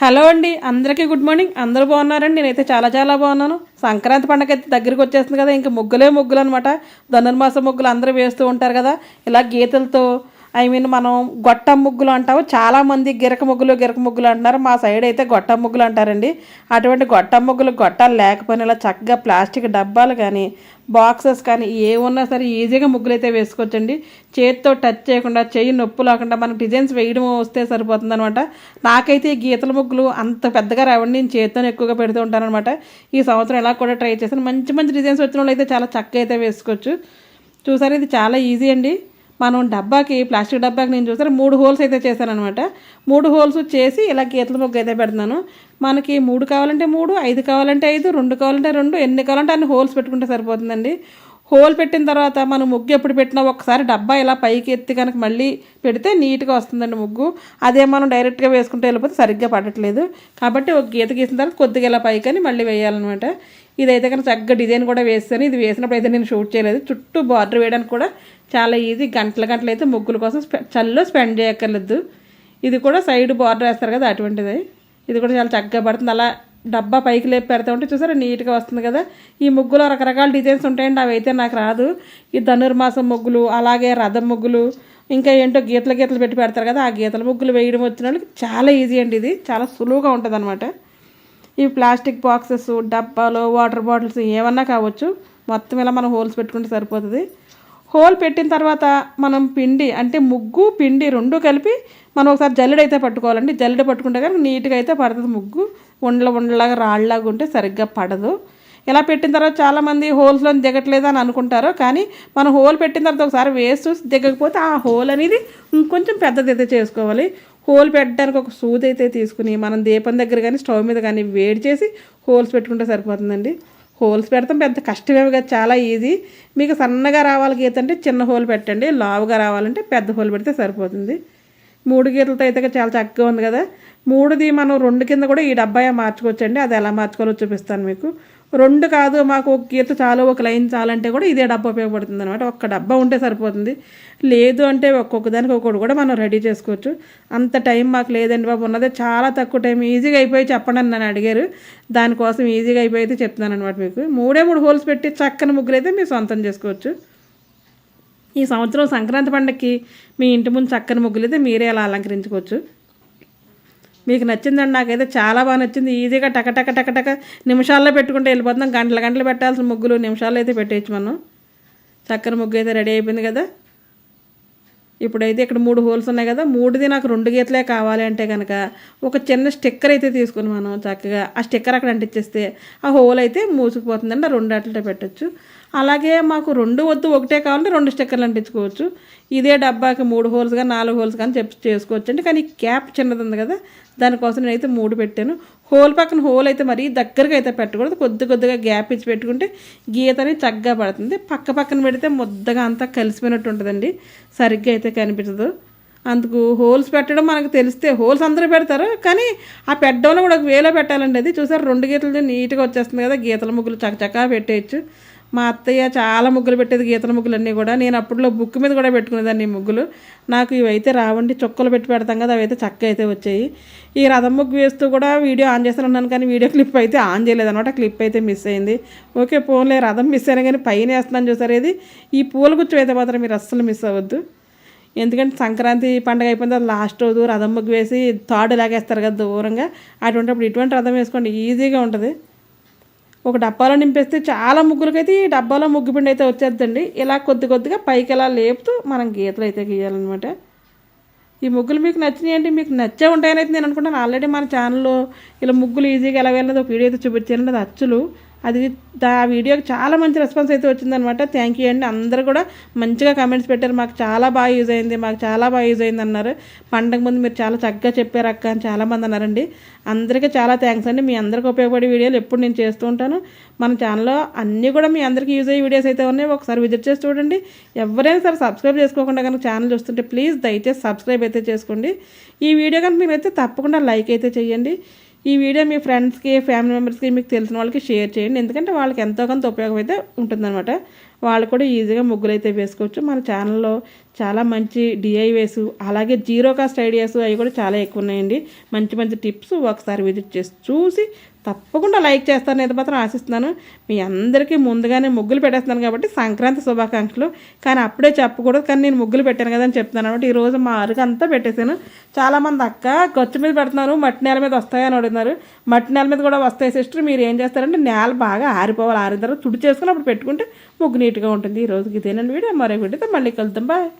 Hello అండి అందరికీ good morning. అందరూ బాగున్నారండి? నేనైతే చాలా చాలా బాగున్నాను. సంక్రాంతి పండగ అయితే దగ్గరికి వచ్చేస్తుంది కదా ఇంకా ముగ్గులే ముగ్గులు అనమాట ధనుర్మాస ముగ్గులు అందరూ వేస్తూ ఉంటారు కదా ఇలా గీతలతో ఐ మీన్ మనం గొట్ట ముగ్గులు అంటాము. చాలామంది గిరక ముగ్గులు గిరక ముగ్గులు అంటున్నారు. మా సైడ్ అయితే గొట్ట ముగ్గులు అంటారండి. అటువంటి గొట్ట ముగ్గులు గొట్టాలు లేకపోయినా ఇలా చక్కగా ప్లాస్టిక్ డబ్బాలు కానీ బాక్సెస్ కానీ ఏమున్నా సరే ఈజీగా ముగ్గులు అయితే వేసుకోవచ్చండి. చేతితో టచ్ చేయకుండా చేయి నొప్పు లేకుండా మనకు డిజైన్స్ వేయడం వస్తే సరిపోతుంది అనమాట నాకైతే ఈ గీతల ముగ్గులు అంత పెద్దగా రావండి. నేను చేతితో ఎక్కువగా పెడుతూ ఉంటాను అనమాట ఈ సంవత్సరం ఎలా కూడా ట్రై చేశాను. మంచి మంచి డిజైన్స్ వచ్చిన వాళ్ళు అయితే చాలా చక్కగా అయితే వేసుకోవచ్చు. చూసారు ఇది చాలా ఈజీ అండి. మనం డబ్బాకి ప్లాస్టిక్ డబ్బాకి నేను చూసాను మూడు హోల్స్ అయితే చేశాను అనమాట మూడు హోల్స్ చేసి ఇలా గీతల ముగ్గు అయితే పెడుతున్నాను. మనకి మూడు కావాలంటే మూడు ఐదు కావాలంటే ఐదు రెండు కావాలంటే రెండు ఎన్ని కావాలంటే అన్ని హోల్స్ పెట్టుకుంటే సరిపోతుందండి. హోల్ పెట్టిన తర్వాత మనం ముగ్గు ఎప్పుడు పెట్టినా ఒకసారి డబ్బా ఇలా పైకి ఎత్తి కనుక మళ్ళీ పెడితే నీట్గా వస్తుందండి ముగ్గు. అదే మనం డైరెక్ట్గా వేసుకుంటే వెళ్ళిపోతే సరిగ్గా పడట్లేదు. కాబట్టి ఒక గీత గీసిన తర్వాత కొద్దిగా ఇలా పైకని మళ్ళీ వేయాలన్నమాట. ఇదైతే కనుక చక్కగా డిజైన్ కూడా వేస్తాను ఇది వేసినప్పుడు అయితే నేను షూట్ చేయలేదు. చుట్టూ బార్డర్ వేయడానికి కూడా చాలా ఈజీ. గంటల గంటలు అయితే ముగ్గుల కోసం చల్లో స్పెండ్ చేయక్కర్లేదు. ఇది కూడా సైడ్ బార్డర్ వేస్తారు కదా అటువంటిది. ఇది కూడా చాలా చక్కగా పడుతుంది. అలా డబ్బా పైకి లేపి పెడతా ఉంటే చూసారా నీట్గా వస్తుంది కదా. ఈ ముగ్గులో రకరకాల డిజైన్స్ ఉంటాయండి అవి అయితే నాకు రాదు. ఈ ధనుర్మాసం ముగ్గులు అలాగే రథం ముగ్గులు ఇంకా ఏంటో గీతలు గీతలు పెట్టి పెడతారు కదా ఆ గీతల ముగ్గులు వేయడం వచ్చిన వాళ్ళకి చాలా ఈజీ అండి ఇది. చాలా సులువుగా ఉంటుంది అనమాట ఈ ప్లాస్టిక్ బాక్సెస్ డబ్బాలు వాటర్ బాటిల్స్ ఏమన్నా కావచ్చు మొత్తం ఇలా మనం హోల్స్ పెట్టుకుంటే సరిపోతుంది. హోల్ పెట్టిన తర్వాత మనం పిండి అంటే ముగ్గు పిండి రెండు కలిపి మనం ఒకసారి జల్లెడ అయితే పట్టుకోవాలండి. జల్లెడ పట్టుకుంటే కానీ నీట్గా అయితే పడుతుంది ముగ్గు. ఉండల ఉండలాగా రాళ్ళలాగా ఉంటే సరిగ్గా పడదు. ఇలా పెట్టిన తర్వాత చాలామంది హోల్స్లో దిగట్లేదు అని అనుకుంటారు. కానీ మనం హోల్ పెట్టిన తర్వాత ఒకసారి వేస్ట్ చూసి దిగకపోతే ఆ హోల్ అనేది ఇంకొంచెం పెద్దది అయితే చేసుకోవాలి. హోల్ పెట్టడానికి ఒక సూది అయితే తీసుకుని మనం దీపం దగ్గర కానీ స్టవ్ మీద కానీ వేడి చేసి హోల్స్ పెట్టుకుంటే సరిపోతుందండి. హోల్స్ పెడతాం. పెద్ద కష్టమేమి కదా. చాలా ఈజీ. మీకు సన్నగా రావాలి గీత అంటే చిన్న హోల్ పెట్టండి. లావుగా రావాలంటే పెద్ద హోల్ పెడితే సరిపోతుంది. మూడు గీతలతో అయితే చాలా చక్కగా ఉంది కదా. మూడుది మనం రెండు కింద కూడా ఈ డబ్బాయే మార్చుకోవచ్చండి. అది ఎలా మార్చుకోవాలో చూపిస్తాను మీకు. రెండు కాదు మాకు ఒక గీత చాలు ఒక లైన్ చాలంటే కూడా ఇదే డబ్బా ఉపయోగపడుతుంది అనమాట ఒక్క డబ్బా ఉంటే సరిపోతుంది. లేదు అంటే ఒక్కొక్క దానికి ఒక్కొక్కటి కూడా మనం రెడీ చేసుకోవచ్చు. అంత టైం మాకు లేదండి బాబు ఉన్నదే చాలా తక్కువ టైం. ఈజీగా అయిపోయి చెప్పండి అని నన్ను అడిగారు. దానికోసం ఈజీగా అయిపోయి అయితే చెప్తున్నాను అనమాట మీకు. మూడే మూడు హోల్స్ పెట్టి చక్కని ముగ్గులు అయితే మీరు సొంతం చేసుకోవచ్చు. ఈ సంవత్సరం సంక్రాంతి పండగకి మీ ఇంటి ముందు చక్కని ముగ్గులు అయితే మీరే అలా అలంకరించుకోవచ్చు. మీకు నచ్చిందండి నాకైతే చాలా బాగా నచ్చింది. ఈజీగా టక టక టక టక నిమిషాల్లో పెట్టుకుంటే వెళ్ళిపోతున్నాం గంటల గంటలు పెట్టాల్సిన ముగ్గులు నిమిషాల్లో అయితే పెట్టేయచ్చు మనం. చక్కెర ముగ్గు అయితే రెడీ అయిపోయింది కదా. ఇప్పుడైతే ఇక్కడ మూడు హోల్స్ ఉన్నాయి కదా. మూడుది నాకు రెండు గీతలే కావాలి అంటే కనుక ఒక చిన్న స్టిక్కర్ అయితే తీసుకుని మనం చక్కగా ఆ స్టిక్కర్ అక్కడ అంటించేస్తే ఆ హోల్ అయితే మూసుకుపోతుందండి. ఆ రెండు అట్లటే పెట్టచ్చు. అలాగే మాకు రెండు వద్దు ఒకటే కావాలంటే రెండు స్టిక్కర్లు అంటించుకోవచ్చు. ఇదే డబ్బాకి మూడు హోల్స్ కానీ నాలుగు హోల్స్ కానీ చెప్పి చేసుకోవచ్చు అండి కానీ క్యాప్ చిన్నది ఉంది కదా దానికోసం నేనైతే మూడు పెట్టాను. హోల్ పక్కన హోల్ అయితే మరీ దగ్గరగా అయితే పెట్టకూడదు. కొద్ది కొద్దిగా గ్యాప్ ఇచ్చి పెట్టుకుంటే గీత అనేది చక్కగా పడుతుంది. పక్క పక్కన పెడితే ముద్దగా అంతా కలిసిపోయినట్టు ఉంటుందండి. సరిగ్గా అయితే కనిపించదు. అందుకు హోల్స్ పెట్టడం మనకు తెలిస్తే హోల్స్ అందరూ పెడతారు. కానీ ఆ పెట్టడంలో కూడా ఒక వేలో పెట్టాలండి అది. చూసారు రెండు గీతలు నీట్గా వచ్చేస్తుంది కదా గీతల ముగ్గులు చకచకా పెట్టేయచ్చు. మా అత్తయ్య చాలా ముగ్గులు పెట్టేది గీతల ముగ్గులు అన్నీ కూడా. నేను అప్పట్లో బుక్ మీద కూడా పెట్టుకునేదాన్ని ఈ ముగ్గులు. నాకు ఇవైతే రావండి చుక్కలు పెట్టి పెడతాం కదా అవైతే చక్క అయితే వచ్చాయి. ఈ రథం ముగ్గు వేస్తూ కూడా వీడియో ఆన్ చేస్తున్నాను కానీ వీడియో క్లిప్ అయితే ఆన్ చేయలేదు అనమాట క్లిప్ అయితే మిస్ అయింది. ఓకే పోన్లే రథం మిస్ అయినా కానీ పైన వేస్తున్నాను చూసారు ఇది. ఈ పూల గుచ్చు అయితే మాత్రం మీరు అస్సలు మిస్ అవ్వద్దు. ఎందుకంటే సంక్రాంతి పండగ అయిపోయింది లాస్ట్ రోజు రథం ముగ్గు వేసి తాడు లాగేస్తారు కదా దూరంగా. అటువంటిప్పుడు ఇటువంటి రథం వేసుకోండి ఈజీగా ఉంటుంది. ఒక డబ్బాలో నింపేస్తే చాలా ముగ్గులకైతే ఈ డబ్బాలో ముగ్గు పిండి అయితే వచ్చేద్దండి. ఇలా కొద్ది కొద్దిగా పైకి ఇలా లేపుతూ మనం గీతలు అయితే గీయాలన్నమాట. ఈ ముగ్గులు మీకు నచ్చినాయి మీకు నచ్చే ఉంటాయని అయితే నేను అనుకుంటాను. ఆల్రెడీ మన ఛానల్లో ఇలా ముగ్గులు ఈజీగా ఎలా వెళ్ళినది ఒక వీడియో అయితే చూపించాను అది అచ్చులు. అది ఆ వీడియోకి చాలా మంచి రెస్పాన్స్ అయితే వచ్చిందనమాట థ్యాంక్ యూ అండి. అందరూ కూడా మంచిగా కామెంట్స్ పెట్టారు. మాకు చాలా బాగా యూజ్ అయింది. మాకు చాలా బాగా యూజ్ అయింది అన్నారు. పండగ ముందు మీరు చాలా చక్కగా చెప్పారు అక్క అని చాలామంది అన్నారండి. అందరికీ చాలా థ్యాంక్స్ అండి. మీ అందరికీ ఉపయోగపడే వీడియోలు ఎప్పుడు నేను చేస్తూ ఉంటాను. మన ఛానల్లో అన్నీ కూడా మీ అందరికీ యూజ్ అయ్యే వీడియోస్ అయితే ఉన్నాయి. ఒకసారి విజిట్ చేసి చూడండి. ఎవరైనా సరే సబ్స్క్రైబ్ చేసుకోకుండా కనుక ఛానల్ చూస్తుంటే ప్లీజ్ దయచేసి సబ్స్క్రైబ్ అయితే చేసుకోండి. ఈ వీడియో కనుక మీరైతే తప్పకుండా లైక్ అయితే చేయండి. ఈ వీడియో మీ ఫ్రెండ్స్కి ఫ్యామిలీ మెంబర్స్కి మీకు తెలిసిన వాళ్ళకి షేర్ చేయండి. ఎందుకంటే వాళ్ళకి ఎంతో కొంత ఉపయోగం అయితే ఉంటుందన్నమాట. వాళ్ళు కూడా ఈజీగా ముగ్గులు అయితే వేసుకోవచ్చు. మన ఛానల్లో చాలా మంచి డిఐవేస్ అలాగే జీరో కాస్ట్ ఐడియాస్ అవి కూడా చాలా ఎక్కువ ఉన్నాయండి. మంచి మంచి టిప్స్ ఒకసారి విజిట్ చేసి చూసి తప్పకుండా లైక్ చేస్తారని అయితే మాత్రం ఆశిస్తున్నాను మీ అందరికీ ముందుగానే ముగ్గులు పెట్టేస్తున్నాను కాబట్టి సంక్రాంతి శుభాకాంక్షలు. కానీ అప్పుడే చెప్పకూడదు. కానీ నేను ముగ్గులు పెట్టాను కదా అని చెప్తున్నాను కాబట్టి ఈరోజు మా అరుగు అంతా పెట్టేశాను. చాలామంది అక్క గచ్చు మీద పెడుతున్నారు మట్టి నేల మీద వస్తాయని అడుగుతున్నారు. మట్టి నేల మీద కూడా వస్తాయి సిస్టర్. మీరు ఏం చేస్తారంటే నేల బాగా ఆరిపోవాలి. ఆరిన తర్వాత తుడి చేసుకుని అప్పుడు పెట్టుకుంటే ముగ్గు నీట్గా ఉంటుంది. ఈ రోజుకి ఇదేనండి వీడియో. మరో వీడియోతో మళ్ళీ కలుద్దాం. బాయ్.